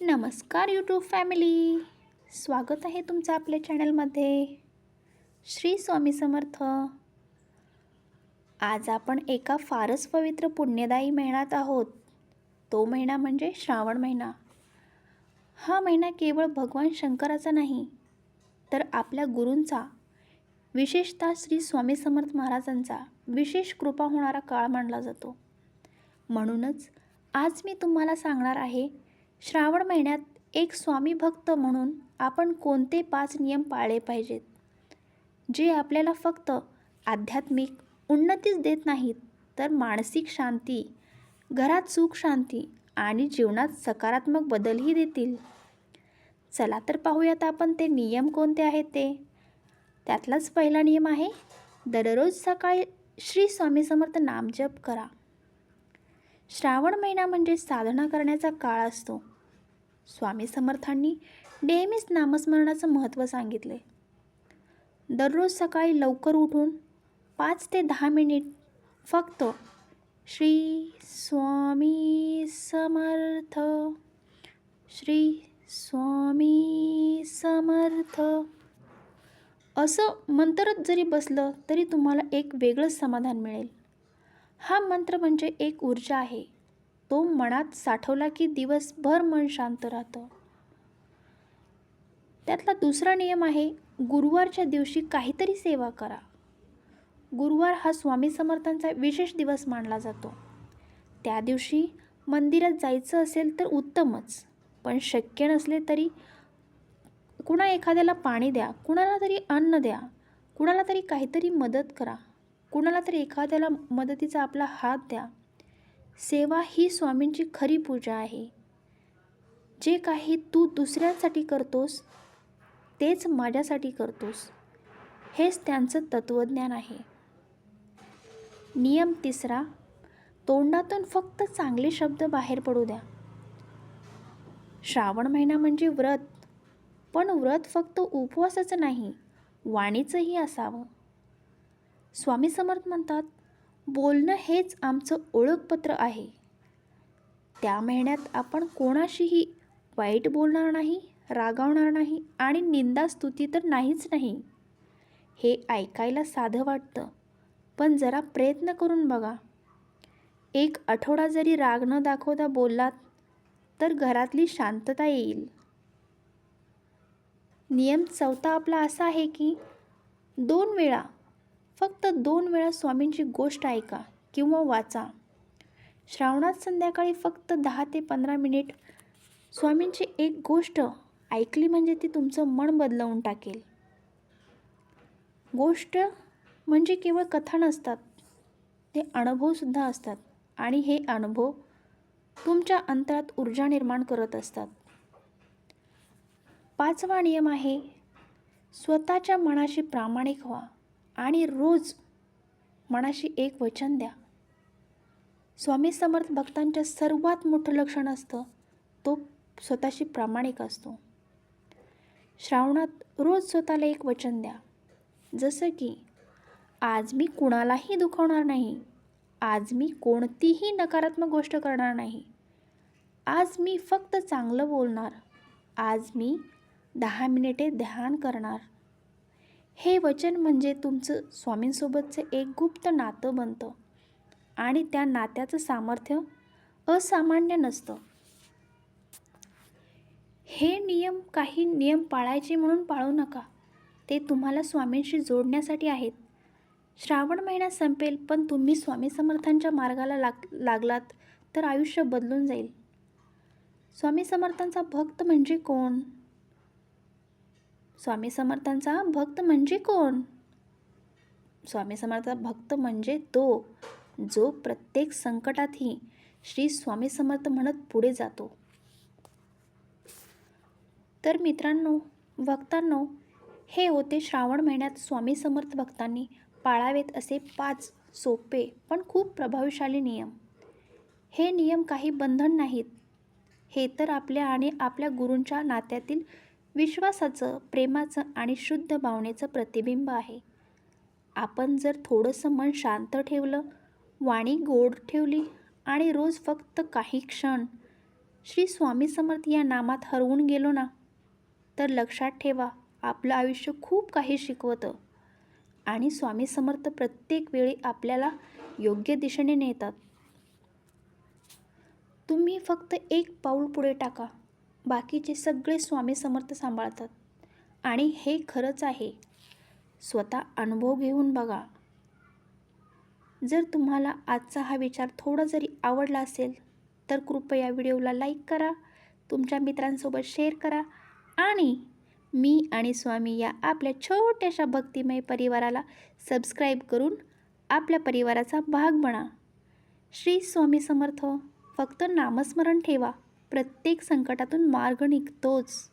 नमस्कार YouTube family स्वागत आहे तुमचं आपल्या चॅनलमध्ये श्री स्वामी समर्थ. आज आपण एका फारच पवित्र पुण्यदायी महिन्यात आहोत. तो महिना म्हणजे श्रावण महिना. हा महिना केवळ भगवान शंकराचा नाही तर आपल्या गुरूंचा विशेषतः श्री स्वामी समर्थ महाराजांचा विशेष कृपा होणारा काळ मानला जातो. म्हणूनच आज मी तुम्हाला सांगणार आहे श्रावण महिन्यात एक स्वामी भक्त म्हणून आपण कोणते पाच नियम पाळले पाहिजेत? जे आपल्याला फक्त आध्यात्मिक उन्नतीच देत नाहीत तर मानसिक शांती घरात सुख शांती आणि जीवनात सकारात्मक बदलही देतील. चला तर पाहूयात आपण ते नियम कोणते आहेत ते. त्यातलाच पहिला नियम आहे दररोज सकाळी श्री स्वामी समर्थ नामजप करा. श्रावण महिना म्हणजे साधना करण्याचा काळ असतो. स्वामी समर्थांनी नेहमीच नामस्मरणाचं महत्त्व सांगितले. दररोज सकाळी लवकर उठून पाच ते दहा मिनिट फक्त श्री स्वामी समर्थ श्री स्वामी समर्थ. असं मंत्रच जरी बसलं तरी तुम्हाला एक वेगळंच समाधान मिळेल. हा मंत्र म्हणजे एक ऊर्जा आहे. तो मनात साठवला की दिवसभर मन शांत राहतं. त्यातला दुसरा नियम आहे गुरुवारच्या दिवशी काहीतरी सेवा करा. गुरुवार हा स्वामी समर्थांचा विशेष दिवस मानला जातो. त्या दिवशी मंदिरात जायचं असेल तर उत्तमच पण शक्य नसले तरी कुणा एखाद्याला पाणी द्या कुणाला तरी अन्न द्या कुणाला तरी काहीतरी मदत करा कुणाला तरी एखाद्याला मदतीचा आपला हात द्या सेवा ही स्वामींची खरी पूजा आहे. जे काही तू दुसऱ्यांसाठी करतोस तेच माझ्यासाठी करतोस. हेच त्यांचं तत्त्वज्ञान आहे. नियम तिसरा तोंडातून फक्त चांगले शब्द बाहेर पडू द्या. श्रावण महिना म्हणजे व्रत पण व्रत फक्त उपवासाचं नाही वाणीचंही असावं. स्वामी समर्थ म्हणतात बोलणं हेच आमचं ओळखपत्र आहे. त्या महिन्यात आपण कोणाशीही वाईट बोलणार नाही रागावणार नाही आणि निंदा स्तुती तर नाहीच नाही. हे ऐकायला साधं वाटतं पण जरा प्रयत्न करून बघा. एक आठवडा जरी राग न दाखवता बोललात तर घरातली शांतता येईल. नियम चौथा आपला असा आहे की दोन वेळा फक्त दोन वेळा स्वामींची गोष्ट ऐका किंवा वाचा. श्रावणात संध्याकाळी फक्त दहा ते पंधरा मिनिट स्वामींची एक गोष्ट ऐकली म्हणजे ती तुमचं मन बदलवून टाकेल. गोष्ट म्हणजे केवळ कथा नसतात ते अनुभवसुद्धा असतात आणि हे अनुभव तुमच्या अंतरात ऊर्जा निर्माण करत असतात. पाचवा नियम आहे स्वतःच्या मनाशी प्रामाणिक व्हा. आणि रोज मनाशी एक वचन द्या. स्वामी समर्थ भक्तांच्या सर्वात मोठं लक्षण असतं तो स्वतःशी प्रामाणिक असतो. श्रावणात रोज स्वतःला एक वचन द्या. जसं की आज मी कुणालाही दुखवणार नाही. आज मी कोणतीही नकारात्मक गोष्ट करणार नाही. आज मी फक्त चांगलं बोलणार. आज मी दहा मिनिटे ध्यान करणार. हे वचन म्हणजे तुमचं स्वामींसोबतचं एक गुप्त नातं बनतं. आणि त्या नात्याचं सामर्थ्य असामान्य नसतं. हे नियम काही नियम पाळायचे म्हणून पाळू नका. ते तुम्हाला स्वामींशी जोडण्यासाठी आहेत. श्रावण महिना संपेल पण तुम्ही स्वामी समर्थांच्या मार्गाला लाग लागलात तर आयुष्य बदलून जाईल. स्वामी समर्थांचा भक्त म्हणजे कोण? स्वामी समर्थांचा भक्त म्हणजे कोण? स्वामी समर्थ भक्त म्हणजे तो जो प्रत्येक संकटातही श्री स्वामी समर्थ म्हणत पुढे जातो. तर मित्रांनो भक्तांनो हे होते श्रावण महिन्यात स्वामी समर्थ भक्तांनी पाळावेत असे पाच सोपे पण खूप प्रभावशाली नियम. हे नियम काही बंधन नाहीत. हे तर आपल्या आणि आपल्या गुरूंच्या नात्यातील विश्वासाचं प्रेमाचं आणि शुद्ध भावनेचं प्रतिबिंब आहे. आपण जर थोडंसं मन शांत ठेवलं वाणी गोड ठेवली आणि रोज फक्त काही क्षण श्री स्वामी समर्थ या नामात हरवून गेलो ना तर लक्षात ठेवा आपलं आयुष्य खूप काही शिकवतं. आणि स्वामी समर्थ प्रत्येक वेळी आपल्याला योग्य दिशेने नेतात. तुम्ही फक्त एक पाऊल पुढे टाका. बाकीचे सगळे स्वामी समर्थ सांभाळतात. आणि हे खरंच आहे. स्वतः अनुभव घेऊन बघा. जर तुम्हाला आजचा हा विचार थोडा जरी आवडला असेल तर कृपया व्हिडिओला लाईक करा तुमच्या मित्रांसोबत शेअर करा आणि मी आणि स्वामी या आपल्या छोट्याशा भक्तिमय परिवाराला सबस्क्राईब करून आपल्या परिवाराचा भाग बना. श्री स्वामी समर्थ फक्त नामस्मरण ठेवा. प्रत्येक संकटातून मार्ग निघतोच.